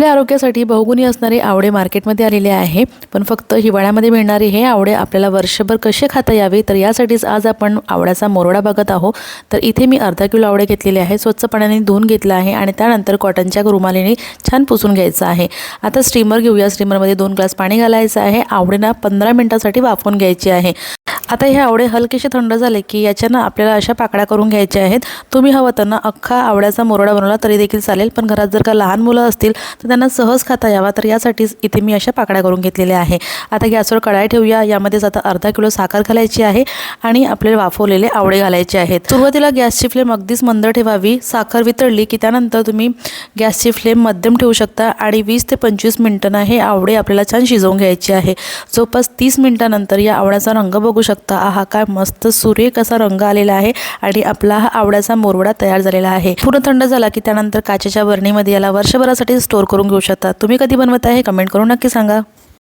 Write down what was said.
आपल्या आरोग्यासाठी बहुगुणी असणारे आवडे मार्केटमध्ये आलेले आहे पण फक्त हिवाळ्यामध्ये मिळणारे हे आवडे आपल्याला वर्षभर कसे खाता यावे? तर यासाठीच आज आपण आवड्याचा मोरडा बघत आहोत. तर इथे मी अर्धा किलो आवडे घेतलेले आहे स्वच्छ पाण्याने धुवून घेतलं आहे आणि त्यानंतर कॉटनच्या रुमालीने छान पुसून घ्यायचं आहे. आता स्टीमर घेऊया. स्टीमरमध्ये दोन ग्लास पाणी घालायचं आहे. आवडेना पंधरा मिनटासाठी वाफवून घ्यायची आहे. आता हे आवडे हलकेसे थंड झाले की याच्यानं आपल्याला अशा पाकळ्या करून घ्यायच्या आहेत. तुम्ही हवं त्यांना अख्खा आवड्याचा मोरडा बनवला तरी देखील चालेल पण घरात जर का लहान मुलं असतील तर त्यांना सहज खाता यावा. तर यासाठीच इथे मी अशा पाकळ्या करून घेतलेल्या आहे. आता गॅसवर कढाई ठेवूया. यामध्येच आता अर्धा किलो साखर घालायची आहे आणि आपले वाफवलेले आवडे घालायचे आहेत. सुरुवातीला गॅसची फ्लेम अगदीच मंद ठेवावी. साखर वितळली की त्यानंतर तुम्ही गॅसची फ्लेम मध्यम ठेवू शकता आणि वीस ते पंचवीस मिनिटांना हे आवडे आपल्याला छान शिजवून घ्यायचे आहे. जवळपास तीस मिनिटानंतर या आवड्याचा रंग बघू शकता. शकता. आहा काय मस्त. सुरेख असा रंग आलेला आहे आणि आपला हा आवड्याचा मोरवडा तयार झालेला आहे. पूर्ण थंड झाला की त्यानंतर काचेच्या बरणीमध्ये याला वर्षभरासाठी स्टोअर करून घेऊ शकता. तुम्ही कधी बनवत आहे? कमेंट करून नक्की सांगा.